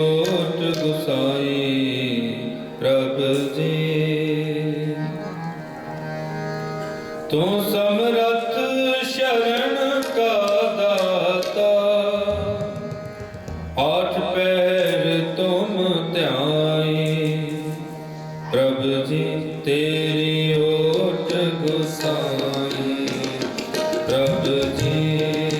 ਕੋਟ ਗੁਸਾਈ ਪ੍ਰਭ ਜੀ। ਤੂੰ ਸਮਰਤ ਸ਼ਰਨ ਕਾ ਦਾਤਾ। ਆਠ ਪਹਿਰ ਤੁਮ ਧਿਆਈ। ਪ੍ਰਭ ਜੀ, ਤੇਰੀ ਓਟ ਗੁਸਾਈ। ਪ੍ਰਭ ਜੀ।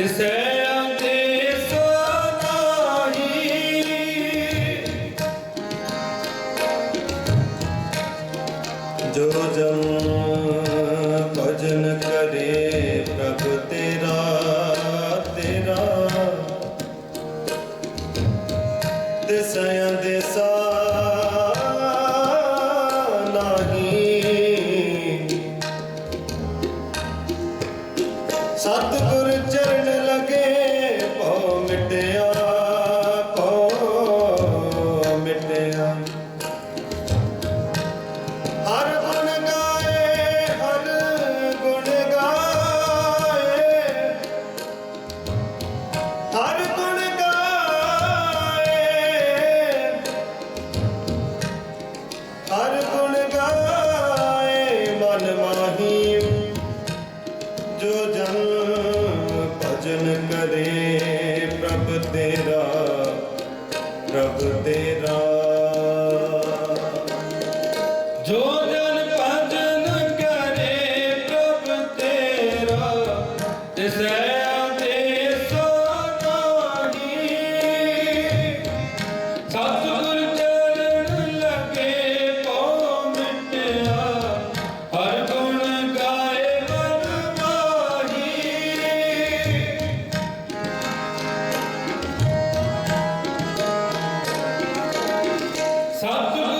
This is सतगुरु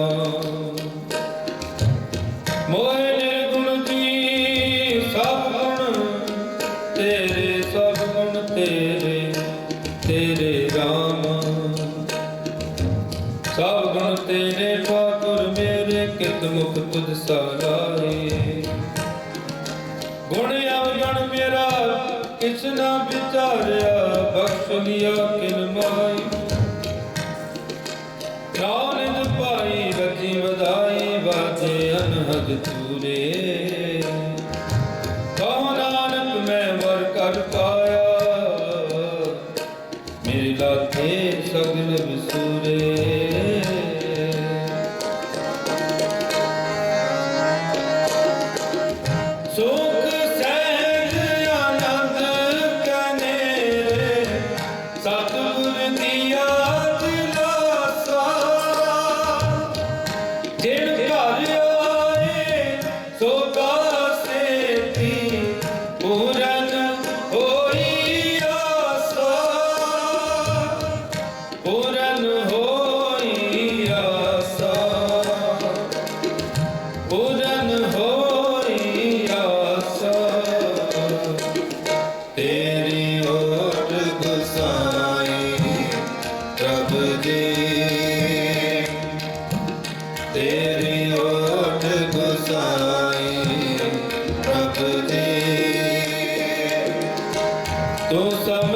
ਸਲਾਏ ਗੁਣ ਮੇਰਾ ਕਿਛ ਨਾ ਵਿਚਾਰਿਆ ਬਖਸ਼ ਲਿਆ ਵਧਾਈ ਵਾਜੇ ਅਨਹਦ Todos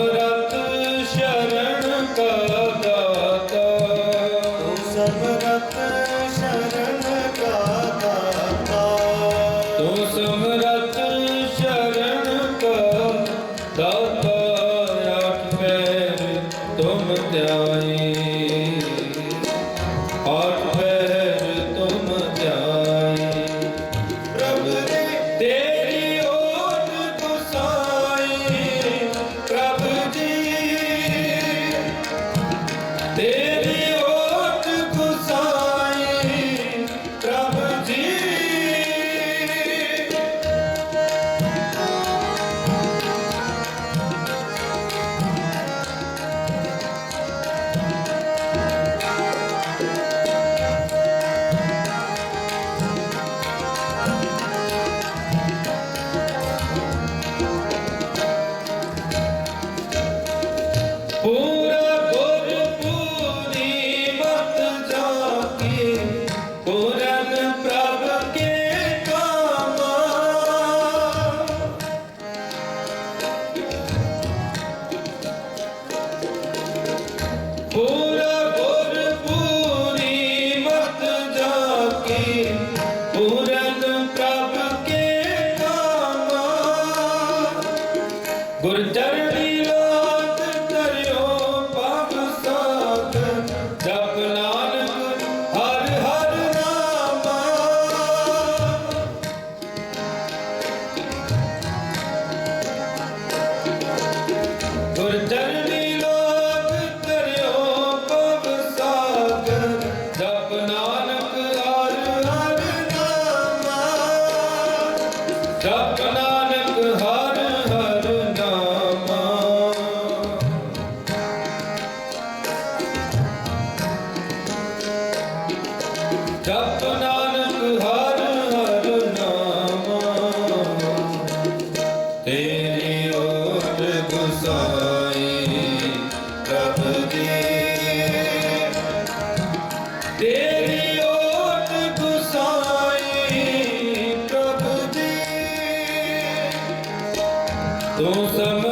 ਤੂੰ ਸਮਰਥ